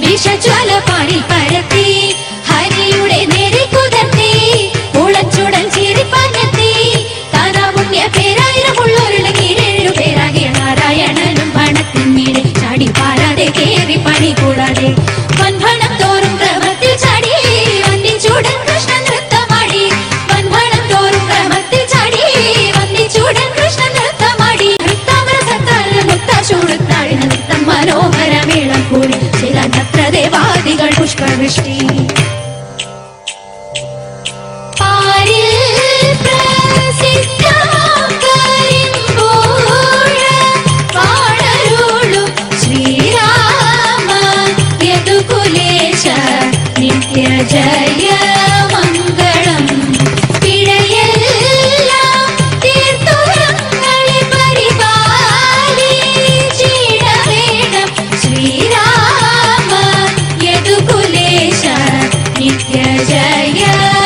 मिशलपाणि പുഷ്പവൃഷ്ടി പാരിൽ പ്രസിദ്ധം കരിമ്പോഴ പാടരുളും ശ്രീരാമ യദുകുലേശ നിത്യ ജയ Yeah.